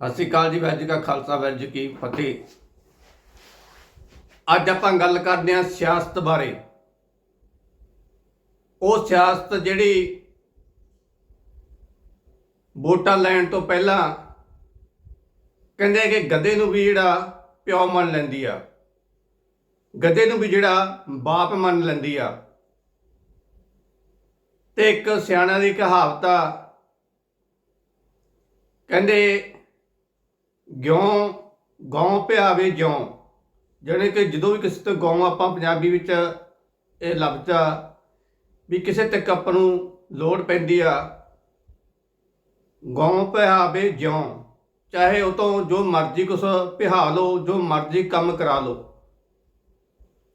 ਸਤਿ ਸ਼੍ਰੀ ਅਕਾਲ ਜੀ ਵੈਜ ਕਾ ਖਾਲਸਾ ਵੈਜ ਕੀ ਫਤਿਹ। ਅੱਜ ਆਪਾਂ ਗੱਲ ਕਰਦੇ ਹਾਂ ਸਿਆਸਤ ਬਾਰੇ। ਉਹ ਸਿਆਸਤ ਜਿਹੜੀ ਵੋਟਾਂ ਲੈਣ ਤੋਂ ਪਹਿਲਾਂ ਕਹਿੰਦੇ ਕਿ ਗਧੇ ਨੂੰ ਵੀ ਜਿਹੜਾ ਪਿਓ ਮੰਨ ਲੈਂਦੀ ਆ। ਗਧੇ ਨੂੰ ਵੀ ਜਿਹੜਾ ਬਾਪ ਮੰਨ ਲੈਂਦੀ ਆ। ਤੇ ਇੱਕ ਸਿਆਣਾ ਦੀ ਕਹਾਵਤ ਆ, ਕਹਿੰਦੇ ਗਿਉਂ, ਗਾਉਂ ਭਿਆਵੇ ਜਿਉਂ। ਜਾਣੀ ਕਿ ਜਦੋਂ ਵੀ ਕਿਸੇ ਤੋਂ ਗਾਉਂ ਆਪਾਂ ਪੰਜਾਬੀ ਵਿੱਚ ਇਹ ਲਫ਼ਜ਼ ਵੀ ਕਿਸੇ ਤੱਕ ਆਪਾਂ ਨੂੰ ਲੋੜ ਪੈਂਦੀ ਆ, ਗਾਉਂ ਭਿਆਵੇ ਜਿਉਂ। ਚਾਹੇ ਉਹ ਤੋਂ ਜੋ ਮਰਜ਼ੀ ਕੁਛ ਪਿਹਾ ਲਓ, ਜੋ ਮਰਜ਼ੀ ਕੰਮ ਕਰਾ ਲਓ।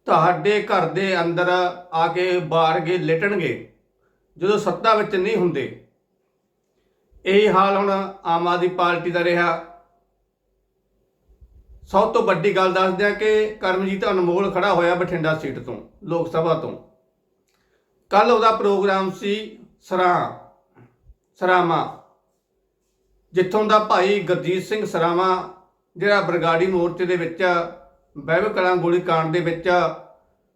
ਤੁਹਾਡੇ ਘਰ ਦੇ ਅੰਦਰ ਆ ਕੇ ਬਾਹਰ ਕੇ ਲੇਟਣਗੇ, ਜਦੋਂ ਸੱਤਾ ਵਿੱਚ ਨਹੀਂ ਹੁੰਦੇ। ਇਹ ਹਾਲ ਹੁਣ ਆਮ ਆਦਮੀ ਪਾਰਟੀ ਦਾ ਰਿਹਾ। ਸਭ ਤੋਂ ਵੱਡੀ ਗੱਲ ਦੱਸਦੇ ਆ ਕਿ ਕਰਮਜੀਤ ਅਨਮੋਲ ਖੜਾ ਹੋਇਆ ਬਠਿੰਡਾ ਸੀਟ ਤੋਂ, ਲੋਕ ਸਭਾ ਤੋਂ। ਕੱਲ ਉਹਦਾ ਪ੍ਰੋਗਰਾਮ ਸੀ ਸਰਾਂ ਸਰਾਮਾ ਜਿੱਥੋਂ ਦਾ ਭਾਈ ਗੁਰਜੀਤ ਸਿੰਘ ਸਰਾਮਾ ਜਿਹੜਾ ਬਰਗਾੜੀ ਮੋਰਚੇ ਦੇ ਵਿੱਚ ਬਹਿਬ ਕਲਾਂ ਗੋਲੀ ਕਾਂਡ ਦੇ ਵਿੱਚ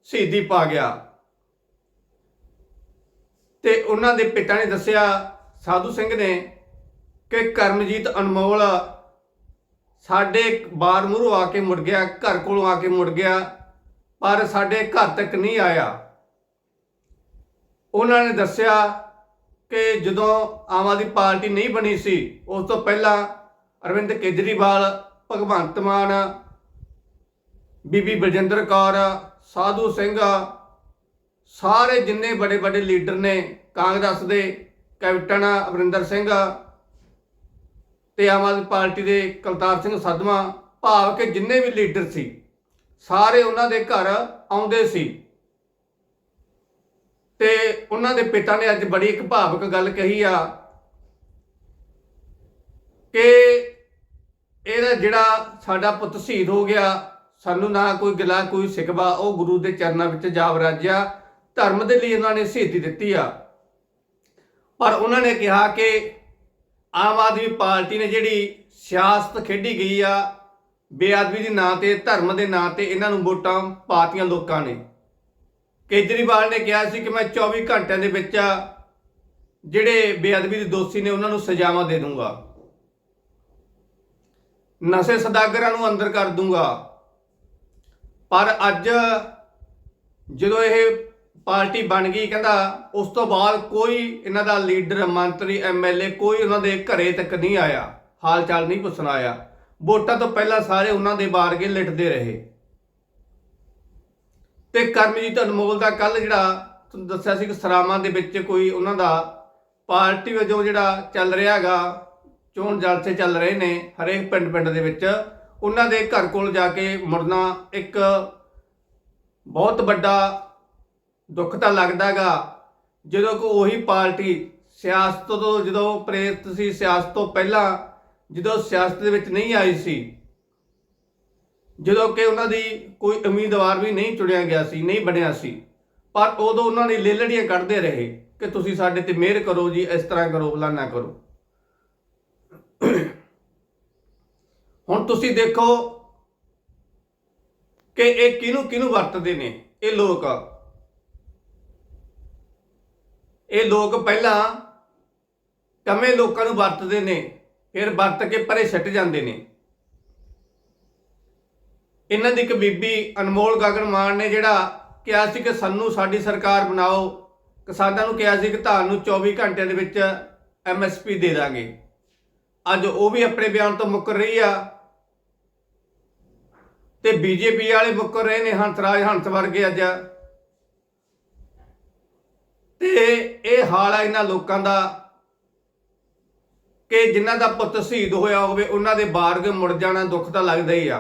ਸ਼ਹੀਦੀ ਪਾ ਗਿਆ। ਤੇ ਉਹਨਾਂ ਦੇ ਪਿਤਾ ਨੇ ਦੱਸਿਆ, ਸਾਧੂ ਸਿੰਘ ਨੇ ਕਿ ਕਰਮਜੀਤ ਅਨਮੋਲ ਸਾਡੇ ਬਾਰ ਮੂਹਰੋਂ ਆ ਕੇ ਮੁੜ ਗਿਆ, ਘਰ ਕੋਲੋਂ ਆ ਕੇ ਮੁੜ ਗਿਆ, ਪਰ ਸਾਡੇ ਘਰ ਤੱਕ ਨਹੀਂ ਆਇਆ। ਉਹਨਾਂ ਨੇ ਦੱਸਿਆ ਕਿ ਜਦੋਂ ਆਮ ਆਦਮੀ ਪਾਰਟੀ ਨਹੀਂ ਬਣੀ ਸੀ, ਉਸ ਤੋਂ ਪਹਿਲਾਂ ਅਰਵਿੰਦ ਕੇਜਰੀਵਾਲ, ਭਗਵੰਤ ਮਾਨ, ਬੀਬੀ ਬਲਜਿੰਦਰ ਕੌਰ, ਸਾਧੂ ਸਿੰਘ, ਸਾਰੇ ਜਿੰਨੇ ਬੜੇ ਵੱਡੇ ਲੀਡਰ ਨੇ ਕਾਂਗਰਸ ਦੇ, ਕੈਪਟਨ ਅਮਰਿੰਦਰ ਸਿੰਘ ਤੇ ਆਮ ਆਦਮੀ ਪਾਰਟੀ ਦੇ ਕਲਤਾਰ ਸਿੰਘ ਸਦਮਾ ਭਾਵ ਕਿ ਜਿੰਨੇ ਵੀ ਲੀਡਰ ਸੀ, ਸਾਰੇ ਉਹਨਾਂ ਦੇ ਘਰ ਆਉਂਦੇ ਸੀ। ਤੇ ਉਹਨਾਂ ਦੇ ਪਿਤਾ ਨੇ ਅੱਜ ਬੜੀ ਇੱਕ ਭਾਵਕ ਗੱਲ ਕਹੀ ਆ ਕਿ ਇਹਦਾ ਜਿਹੜਾ ਸਾਡਾ ਪੁੱਤ ਸ਼ਹੀਦ ਹੋ ਗਿਆ, ਸਾਨੂੰ ਨਾ ਕੋਈ ਗਿਲਾ, ਕੋਈ ਸਿਕਵਾ, ਉਹ ਗੁਰੂ ਦੇ ਚਰਨਾਂ ਵਿੱਚ ਜਾ ਵਰਾਜਿਆ, ਧਰਮ ਦੇ ਲਈ ਉਹਨਾਂ ਨੇ ਸ਼ਹੀਦੀ ਦਿੱਤੀ ਆ। ਪਰ ਉਹਨਾਂ ਨੇ ਕਿਹਾ ਕਿ ਆਮ ਆਦਮੀ ਪਾਰਟੀ ਨੇ ਜਿਹੜੀ ਸਿਆਸਤ ਖੇਡੀ ਗਈ ਆ, ਬੇਅਦਬੀ ਦੇ ਨਾਂ ਤੇ, ਧਰਮ ਦੇ ਨਾਂ ਤੇ ਇਹਨਾਂ ਨੂੰ ਵੋਟਾਂ ਪਾਤੀਆਂ ਲੋਕਾਂ ਨੇ। ਕੇਜਰੀਵਾਲ ਨੇ ਕਿਹਾ ਸੀ ਕਿ ਮੈਂ 24 ਘੰਟਿਆਂ ਦੇ ਵਿੱਚ ਜਿਹੜੇ ਬੇਅਦਬੀ ਦੇ ਦੋਸ਼ੀ ਨੇ ਉਹਨਾਂ ਨੂੰ ਸਜ਼ਾਵਾਂ ਦੇ ਦੂੰਗਾ। ਨਸ਼ੇ ਸਦਾਗਰਾਂ ਨੂੰ ਅੰਦਰ ਕਰ ਦੂੰਗਾ। ਪਰ ਅੱਜ ਜਦੋਂ ਇਹ ਪਾਰਟੀ ਬਣ ਗਈ, ਕਹਿੰਦਾ ਉਸ ਤੋਂ ਬਾਅਦ ਕੋਈ ਇਹਨਾਂ ਦਾ ਲੀਡਰ, ਮੰਤਰੀ ਐਮਐਲਏ ਕੋਈ ਉਹਨਾਂ ਦੇ ਘਰੇ ਤੱਕ ਨਹੀਂ ਆਇਆ ਹਾਲ ਚਾਲ ਨਹੀਂ ਪੁੱਛਣ ਆਇਆ ਵੋਟਾਂ ਤੋਂ ਪਹਿਲਾਂ ਸਾਰੇ ਉਹਨਾਂ ਦੇ ਬਾਰਗੇ ਲਿਟਦੇ ਰਹੇ। ਤੇ ਕਰਮਜੀਤ ਅਨਮੋਲ ਦਾ ਕੱਲ ਜਿਹੜਾ ਤੁਹਾਨੂੰ ਦੱਸਿਆ ਸੀ ਕਿ ਸਰਾਵਾਂ ਦੇ ਵਿੱਚ ਕੋਈ ਉਹਨਾਂ ਦਾ ਪਾਰਟੀ ਵਜੋਂ ਜਿਹੜਾ ਚੱਲ ਰਿਹਾਗਾ ਚੋਣ ਜਲਸੇ ਚੱਲ ਰਹੇ ਨੇ ਹਰੇਕ ਪਿੰਡ ਪਿੰਡ ਦੇ ਵਿੱਚ, ਉਹਨਾਂ ਦੇ ਘਰ ਕੋਲ ਜਾ ਕੇ ਮੁੜਨਾ ਇੱਕ ਬਹੁਤ ਵੱਡਾ ਦੁੱਖ ਤਾਂ ਲੱਗਦਾਗਾ। ਜਦੋਂ ਕੋ ਉਹੀ ਪਾਰਟੀ ਸਿਆਸਤ ਤੋਂ, ਜਦੋਂ ਪ੍ਰੇਰਿਤ ਸੀ ਸਿਆਸਤ ਤੋਂ ਪਹਿਲਾਂ, ਜਦੋਂ ਸਿਆਸਤ ਦੇ ਵਿੱਚ ਨਹੀਂ ਆਈ ਸੀ, ਜਦੋਂ ਕਿ ਉਹਨਾਂ ਦੀ ਕੋਈ ਉਮੀਦਵਾਰ ਵੀ ਨਹੀਂ ਚੁਣਿਆ ਗਿਆ ਸੀ, ਨਹੀਂ ਬਣਿਆ ਸੀ, ਪਰ ਉਦੋਂ ਉਹਨਾਂ ਨੇ ਲੇਲੜੀਆਂ ਕੱਢਦੇ ਰਹੇ ਕਿ ਤੁਸੀਂ ਸਾਡੇ ਤੇ ਮਿਹਰ ਕਰੋ ਜੀ, ਇਸ ਤਰ੍ਹਾਂ ਕਰੋ, ਫਲਾਨਾ ਕਰੋ। ਹੁਣ ਤੁਸੀਂ ਦੇਖੋ ਕਿ ਇਹ ਕਿਹਨੂੰ ਕਿਹਨੂੰ ਵਰਤਦੇ ਨੇ, ਇਹ ਲੋਕ। ਇਹ ਲੋਕ ਪਹਿਲਾਂ ਕਮੇ ਲੋਕਾਂ ਨੂੰ ਵਰਤਦੇ ਨੇ, ਫਿਰ ਵਰਤ ਕੇ ਪਰੇ ਛੱਟ ਜਾਂਦੇ ਨੇ। ਇਹਨਾਂ ਦੀ ਇੱਕ ਬੀਬੀ ਅਨਮੋਲ ਗਗਨ ਮਾਨ ਨੇ ਜਿਹੜਾ ਕਿਹਾ ਸੀ ਕਿ ਸਾਨੂੰ ਸਾਡੀ ਸਰਕਾਰ ਬਣਾਓ, ਕਿਸਾਨਾਂ ਨੂੰ ਕਿਹਾ ਸੀ ਕਿ ਤੁਹਾਨੂੰ 24 ਘੰਟਿਆਂ ਦੇ ਵਿੱਚ ਐਮਐਸਪੀ ਦੇ ਦਾਂਗੇ। ਅੱਜ ਉਹ ਵੀ ਆਪਣੇ ਬਿਆਨ ਤੋਂ ਮੁੱਕਰ ਰਹੀ ਆ ਤੇ ਬੀਜੇਪੀ ਵਾਲੇ ਮੁੱਕਰ ਰਹੇ ਨੇ ਹੰਸਰਾਜ ਹੰਸ ਵਰਗੇ ਅੱਜ। ਤੇ ਇਹ ਹਾਲ ਆ ਇਹਨਾਂ ਲੋਕਾਂ ਦਾ ਕਿ ਜਿਨ੍ਹਾਂ ਦਾ ਪੁੱਤ ਸ਼ਹੀਦ ਹੋਇਆ ਹੋਵੇ, ਉਹਨਾਂ ਦੇ ਬਾਰਗ ਮੁੜ ਜਾਣਾ ਦੁੱਖ ਤਾਂ ਲੱਗਦਾ ਹੀ ਆ।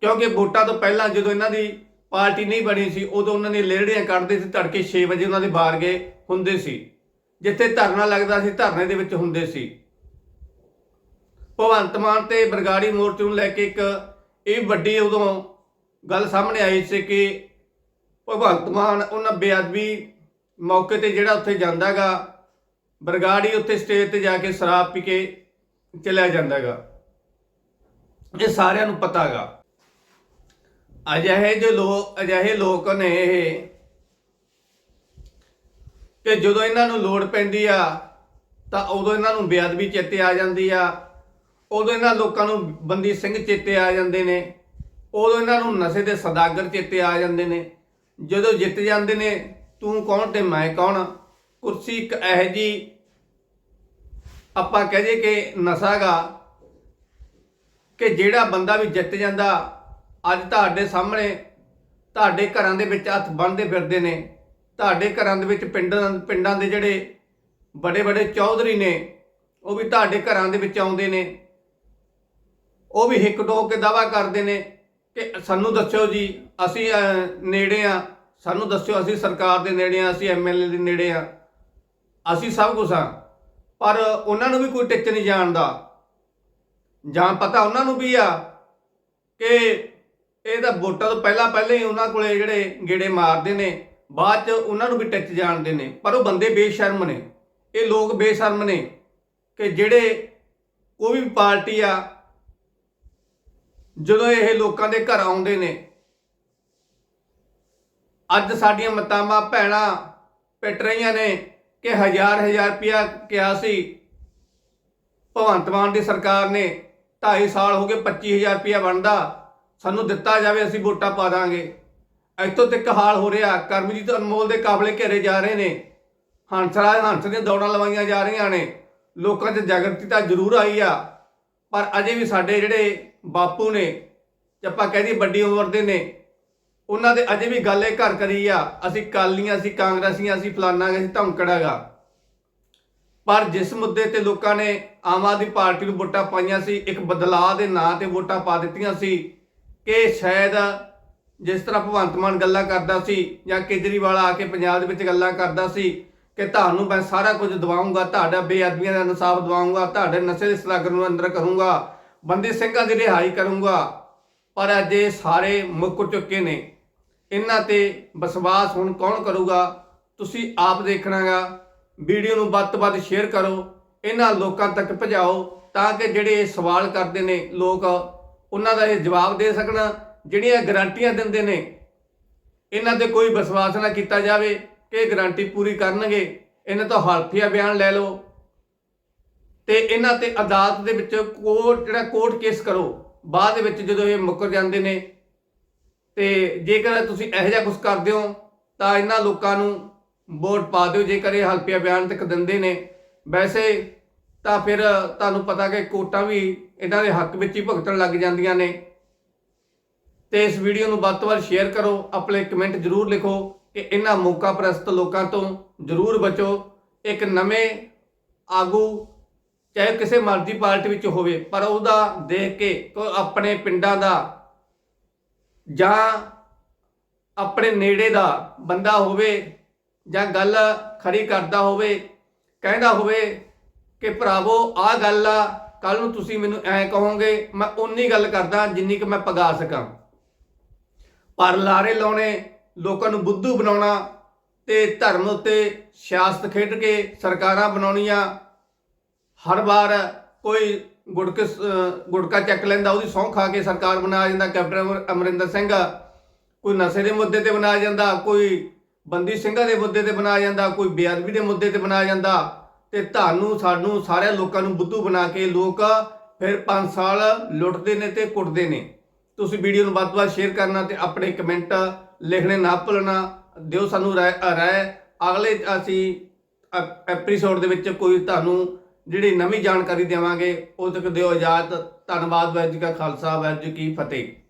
ਕਿਉਂਕਿ ਵੋਟਾਂ ਤੋਂ ਪਹਿਲਾਂ ਜਦੋਂ ਇਹਨਾਂ ਦੀ ਪਾਰਟੀ ਨਹੀਂ ਬਣੀ ਸੀ, ਉਦੋਂ ਉਹਨਾਂ ਨੇ ਲੇੜੀਆਂ ਕੱਢਦੇ ਸੀ, ਤੜਕੇ 6 ਵਜੇ ਉਹਨਾਂ ਦੇ ਬਾਰਗੇ ਹੁੰਦੇ ਸੀ। ਜਿੱਥੇ ਧਰਨਾ ਲੱਗਦਾ ਸੀ, ਧਰਨੇ ਦੇ ਵਿੱਚ ਹੁੰਦੇ ਸੀ। ਭਗਵੰਤ ਮਾਨ ਤੇ ਬਰਗਾੜੀ ਮੋਰਚੇ ਨੂੰ ਲੈ ਕੇ ਇੱਕ ਇਹ ਵੱਡੀ ਉਦੋਂ ਗੱਲ ਸਾਹਮਣੇ ਆਈ ਸੀ ਕਿ ਭਗਵੰਤ ਮਾਨ ਉਹਨਾਂ ਬੇਅਦਬੀ ਮੌਕੇ ਤੇ ਜਿਹੜਾ ਉੱਥੇ ਜਾਂਦਾਗਾ, ਬਰਗਾੜੀ ਉੱਥੇ ਸਟੇਜ ਤੇ ਜਾ ਕੇ ਸ਼ਰਾਬ ਪੀ ਕੇ ਚਲਿਆ ਜਾਂਦਾਗਾ। ਇਹ ਸਾਰਿਆਂ ਨੂੰ ਪਤਾਗਾ। ਅਜਿਹੇ ਜੋ ਲੋਕ ਅਜਿਹੇ ਲੋਕ ਨੇ ਇਹ, ਕਿ ਜਦੋਂ ਇਹਨਾਂ ਨੂੰ ਲੋੜ ਪੈਂਦੀ ਆ, ਤਾਂ ਉਦੋਂ ਇਹਨਾਂ ਨੂੰ ਬੇਅਦਬੀ ਚੇਤੇ ਆ ਜਾਂਦੀ ਆ। ਉਦੋਂ ਇਹਨਾਂ ਲੋਕਾਂ ਨੂੰ ਬੰਦੀ ਸਿੰਘ ਚੇਤੇ ਆ ਜਾਂਦੇ ਨੇ। ਉਦੋਂ ਇਹਨਾਂ ਨੂੰ ਨਸ਼ੇ ਦੇ ਸਦਾਗਰ ਚੇਤੇ ਆ ਜਾਂਦੇ ਨੇ। ਜਦੋਂ ਜਿੱਤ ਜਾਂਦੇ ਨੇ ਤੂੰ ਕੌਣ ਤੇ ਮੈਂ ਕੌਣ? ਕੁਰਸੀ ਇੱਕ ਇਹ ਜੀ ਆਪਾਂ ਕਹਦੇ ਕਿ ਨਸ਼ਾਗਾ ਕਿ ਜਿਹੜਾ ਬੰਦਾ ਵੀ ਜਿੱਤ ਜਾਂਦਾ, ਅੱਜ ਤੁਹਾਡੇ ਸਾਹਮਣੇ ਤੁਹਾਡੇ ਘਰਾਂ ਦੇ ਵਿੱਚ ਹੱਥ ਬੰਨ੍ਹਦੇ ਫਿਰਦੇ ਨੇ, ਤੁਹਾਡੇ ਘਰਾਂ ਦੇ ਵਿੱਚ ਪਿੰਡਾਂ ਪਿੰਡਾਂ ਦੇ ਜਿਹੜੇ ਬੜੇ ਬੜੇ ਚੌਧਰੀ ਨੇ, ਉਹ ਵੀ ਤੁਹਾਡੇ ਘਰਾਂ ਦੇ ਵਿੱਚ ਆਉਂਦੇ ਨੇ। ਉਹ ਵੀ ਹਿੱਕ ਟੋਕ ਕੇ ਦਾਵਾ ਕਰਦੇ ਨੇ ਕਿ ਸਾਨੂੰ ਦੱਸਿਓ ਜੀ, ਅਸੀਂ ਨੇੜੇ ਆ ਸਾਨੂੰ ਦੱਸਿਓ, ਅਸੀਂ ਸਰਕਾਰ ਦੇ ਨੇੜੇ ਆ ਅਸੀਂ ਐਮਐਲਏ ਦੇ ਨੇੜੇ ਆ ਅਸੀਂ ਸਭ ਕੁਝ ਆ ਪਰ ਉਹਨਾਂ ਨੂੰ ਵੀ ਕੋਈ ਟਿੱਚ ਨਹੀਂ ਜਾਣਦਾ। ਜਾਂ ਪਤਾ ਉਹਨਾਂ ਨੂੰ ਵੀ ਆ ਕਿ ਇਹ ਤਾਂ ਵੋਟਾਂ ਤੋਂ ਪਹਿਲਾਂ ਪਹਿਲਾਂ ਹੀ ਉਹਨਾਂ ਕੋਲੇ ਜਿਹੜੇ ਗੇੜੇ ਮਾਰਦੇ ਨੇ, ਬਾਅਦ ਚ ਉਹਨਾਂ ਨੂੰ ਵੀ ਟਿੱਚ ਜਾਣਦੇ ਨੇ। ਪਰ ਉਹ ਬੰਦੇ ਬੇਸ਼ਰਮ ਨੇ। ਇਹ ਲੋਕ ਬੇਸ਼ਰਮ ਨੇ ਕਿ ਜਿਹੜੇ ਕੋਈ ਵੀ ਪਾਰਟੀ ਆ, ਜਦੋਂ ਇਹ ਲੋਕਾਂ ਦੇ ਘਰ ਆਉਂਦੇ ਨੇ ਅੱਜ ਸਾਡੀਆਂ ਮਤਾਵਾਂ ਭੈਣਾਂ ਪਿੱਟ ਰਹੀਆਂ ਨੇ ਕਿ ਹਜ਼ਾਰ ਹਜ਼ਾਰ ਰੁਪਇਆ ਕਿਹਾ ਸੀ। ਭਗਵੰਤ ਮਾਨ ਦੀ ਸਰਕਾਰ ਨੇ 2.5 ਸਾਲ ਹੋ ਗਏ 25000 ਰੁਪਇਆ ਬਣਦਾ। ਸਾਨੂੰ ਦਿੱਤਾ ਜਾਵੇ, ਅਸੀਂ ਵੋਟਾਂ ਪਾ ਦਾਂਗੇ। ਇੱਥੋਂ ਤੱਕ ਹਾਲ ਹੋ ਰਿਹਾ, ਕਰਮਜੀਤ ਅਨਮੋਲ ਦੇ ਕਾਬਲੇ ਘੇਰੇ ਜਾ ਰਹੇ ਨੇ। ਹੰਸਰਾਜ ਹੰਸ ਦੀਆਂ ਦੌੜਾਂ ਲਵਾਈਆਂ ਜਾ ਰਹੀਆਂ ਨੇ। ਲੋਕਾਂ 'ਚ ਜਾਗਰਤੀ ਤਾਂ ਜ਼ਰੂਰ ਆਈ ਆ, ਪਰ ਅਜੇ ਵੀ ਸਾਡੇ ਜਿਹੜੇ ਬਾਪੂ ਨੇ, ਜੇ ਆਪਾਂ ਕਹਦੇ ਵੱਡੀ ਉਮਰ ਦੇ ਨੇ ਉਹਨਾਂ ਦੇ ਅਜੇ ਵੀ ਗੱਲ ਇਹ ਘਰ ਕਰੀ ਆ, ਅਸੀਂ ਕਾਲੀਆਂ ਅਸੀਂ ਕਾਂਗਰਸੀਆਂ ਅਸੀਂ ਫਲਾਨਾ ਅਸੀਂ ਧੌਂਕੜਾਗਾ ਪਰ ਜਿਸ ਮੁੱਦੇ ਤੇ ਲੋਕਾਂ ਨੇ ਆਮ ਆਦਮੀ ਪਾਰਟੀ ਨੂੰ ਵੋਟਾਂ ਪਾਈਆਂ ਸੀ, ਇੱਕ ਬਦਲਾਅ ਦੇ ਨਾਂ ਤੇ ਵੋਟਾਂ ਪਾ ਦਿੱਤੀਆਂ ਸੀ ਕਿ ਸ਼ਾਇਦ ਜਿਸ ਤਰ੍ਹਾਂ ਭਗਵੰਤ ਮਾਨ ਗੱਲਾਂ ਕਰਦਾ ਸੀ ਜਾਂ ਕੇਜਰੀਵਾਲ ਆ ਕੇ ਪੰਜਾਬ ਦੇ ਵਿੱਚ ਗੱਲਾਂ ਕਰਦਾ ਸੀ ਕਿ ਤੁਹਾਨੂੰ ਮੈਂ ਸਾਰਾ ਕੁਝ ਦਵਾਉਂਗਾ, ਤੁਹਾਡਾ ਬੇਅਦਬੀਆਂ ਦਾ ਇਨਸਾਫ ਦਵਾਉਂਗਾ, ਤੁਹਾਡੇ ਨਸ਼ੇ ਦੇ ਸਲਾਗਰ ਨੂੰ ਅੰਦਰ ਕਰੂੰਗਾ, ਬੰਦੀ ਸਿੰਘਾਂ ਦੀ ਰਿਹਾਈ ਕਰੂੰਗਾ, ਪਰ ਅੱਜ ਇਹ ਸਾਰੇ ਮੁੱਕ ਚੁੱਕੇ ਨੇ। ਇਹਨਾਂ ਤੇ ਵਿਸ਼ਵਾਸ ਹੁਣ ਕੌਣ ਕਰੂਗਾ? ਤੁਸੀਂ ਆਪ ਦੇਖਣਾਗਾ। ਵੀਡੀਓ ਨੂੰ ਵੱਧ ਤੋਂ ਵੱਧ ਸ਼ੇਅਰ ਕਰੋ। ਇਹਨਾਂ ਲੋਕਾਂ ਤੱਕ ਪਹੁੰਚਾਓ ਤਾਂ ਕਿ ਜਿਹੜੇ ਇਹ ਸਵਾਲ ਕਰਦੇ ਨੇ ਲੋਕ, ਉਹਨਾਂ ਦਾ ਇਹ ਜਵਾਬ ਦੇ ਸਕਣ, ਜਿਹੜੀਆਂ ਗਾਰੰਟੀਆਂ ਦਿੰਦੇ ਨੇ। ਇਹਨਾਂ ਤੇ ਕੋਈ ਵਿਸ਼ਵਾਸ ਨਾ ਕੀਤਾ ਜਾਵੇ ਕਿ ਇਹ ਗਾਰੰਟੀ ਪੂਰੀ ਕਰਨਗੇ। ਇਹਨਾਂ ਤੋਂ ਹਲਫੀਆ ਬਿਆਨ ਲੈ ਲਓ। ਤੇ ਇਹਨਾਂ ਤੇ ਅਦਾਲਤ ਦੇ ਵਿੱਚ ਕੋਰਟ, ਜਿਹੜਾ ਕੋਰਟ ਕੇਸ ਕਰੋ, ਬਾਅਦ ਦੇ ਵਿੱਚ ਜਦੋਂ ਇਹ ਮੁੱਕਰ ਜਾਂਦੇ ਨੇ ਤੇ ਜੇਕਰ ਤੁਸੀਂ ਇਹੋ ਜਿਹਾ ਕੁਝ ਕਰਦੇ ਹੋ, ਤਾਂ ਇਹਨਾਂ ਲੋਕਾਂ ਨੂੰ ਵੋਟ ਪਾ ਦਿਓ, ਜੇਕਰ ਇਹ ਹਲਫੀਆ ਬਿਆਨ ਤੱਕ ਦਿੰਦੇ ਨੇ। ਵੈਸੇ ਤਾਂ ਫਿਰ ਤੁਹਾਨੂੰ ਪਤਾ ਕਿ ਕੋਟਾਂ ਵੀ ਇਹਨਾਂ ਦੇ ਹੱਕ ਵਿੱਚ ਹੀ ਭੁਗਤਣ ਲੱਗ ਜਾਂਦੀਆਂ ਨੇ। ਤੇ ਇਸ ਵੀਡੀਓ ਨੂੰ ਵੱਧ ਤੋਂ ਵੱਧ ਸ਼ੇਅਰ ਕਰੋ, ਆਪਣੇ ਕਮੈਂਟ ਜ਼ਰੂਰ ਲਿਖੋ ਕਿ ਇਹਨਾਂ ਮੌਕਾ ਪ੍ਰਸਤ ਲੋਕਾਂ ਤੋਂ ਜ਼ਰੂਰ ਬਚੋ। ਇੱਕ ਨਵੇਂ ਆਗੂ, ਚਾਹੇ ਕਿਸੇ ਮਰਜ਼ੀ ਪਾਰਟੀ ਵਿੱਚ ਹੋਵੇ, ਪਰ ਉਹਦਾ ਦੇਖ ਕੇ ਆਪਣੇ ਪਿੰਡਾਂ ਦਾ ਜਾਂ ਆਪਣੇ ਨੇੜੇ ਦਾ ਬੰਦਾ ਹੋਵੇ ਜਾਂ ਗੱਲ ਖਰੀ ਕਰਦਾ ਹੋਵੇ, ਕਹਿੰਦਾ ਹੋਵੇ ਕਿ ਭਰਾਵੋ, ਆਹ ਗੱਲ ਆ ਕੱਲ ਨੂੰ ਤੁਸੀਂ ਮੈਨੂੰ ਐਂ ਕਹੋਗੇ, ਮੈਂ ਉਨੀ ਗੱਲ ਕਰਦਾ ਜਿੰਨੀ ਕਿ ਮੈਂ ਪਗਾ ਸਕਾਂ। ਪਰ ਲਾਰੇ ਲਾਉਣੇ, ਲੋਕਾਂ ਨੂੰ ਬੁੱਧੂ ਬਣਾਉਣਾ ਤੇ ਧਰਮ ਉੱਤੇ ਸਿਆਸਤ ਖੇਡ ਕੇ ਸਰਕਾਰਾਂ ਬਣਾਉਣੀਆਂ, ਹਰ ਵਾਰ ਕੋਈ ਗੁੜਕ ਗੁੜਕਾ ਚੱਕ ਲੈਂਦਾ, ਉਹਦੀ ਸਹੁੰ ਖਾ ਕੇ ਸਰਕਾਰ ਬਣਾ ਜਾਂਦਾ ਕੈਪਟਨ ਅਮਰਿੰਦਰ ਸਿੰਘ। ਕੋਈ ਨਸ਼ੇ ਦੇ ਮੁੱਦੇ ਤੇ ਬਣਾ ਜਾਂਦਾ, ਕੋਈ ਬੰਦੀ ਸਿੰਘਾਂ ਦੇ ਮੁੱਦੇ ਤੇ ਬਣਾ ਜਾਂਦਾ, ਕੋਈ ਬੇਅਦਬੀ ਦੇ ਮੁੱਦੇ ਤੇ ਬਣਾ ਜਾਂਦਾ। ਤੇ ਤੁਹਾਨੂੰ, ਸਾਨੂੰ ਸਾਰਿਆਂ ਲੋਕਾਂ ਨੂੰ ਬੁੱਧੂ ਬਣਾ ਕੇ ਲੋਕ ਫਿਰ 5 ਸਾਲ ਲੁੱਟਦੇ ਨੇ ਤੇ ਕੁੱਟਦੇ ਨੇ। ਤੁਸੀਂ ਵੀਡੀਓ ਨੂੰ ਵੱਧ ਤੋਂ ਵੱਧ ਸ਼ੇਅਰ ਕਰਨਾ ਤੇ ਆਪਣੇ ਕਮੈਂਟ ਲਿਖਣੇ ਨਾ ਭੁੱਲਣਾ। ਦਿਓ ਸਾਨੂੰ ਰਾਏ ਰਾਏ। ਅਗਲੇ ਅਸੀਂ ਐਪੀਸੋਡ ਦੇ ਵਿੱਚ ਕੋਈ ਤੁਹਾਨੂੰ ਜਿਹੜੀ ਨਵੀਂ ਜਾਣਕਾਰੀ ਦੇਵਾਂਗੇ, ਉਦੋਂ ਤੱਕ ਦਿਓ ਇਜਾਜ਼ਤ। ਧੰਨਵਾਦ, ਵਾਹਿਗੁਰੂ ਜੀ ਕਾ ਖਾਲਸਾ, ਵਾਹਿਗੁਰੂ ਜੀ ਕੀ ਫਤਿਹ।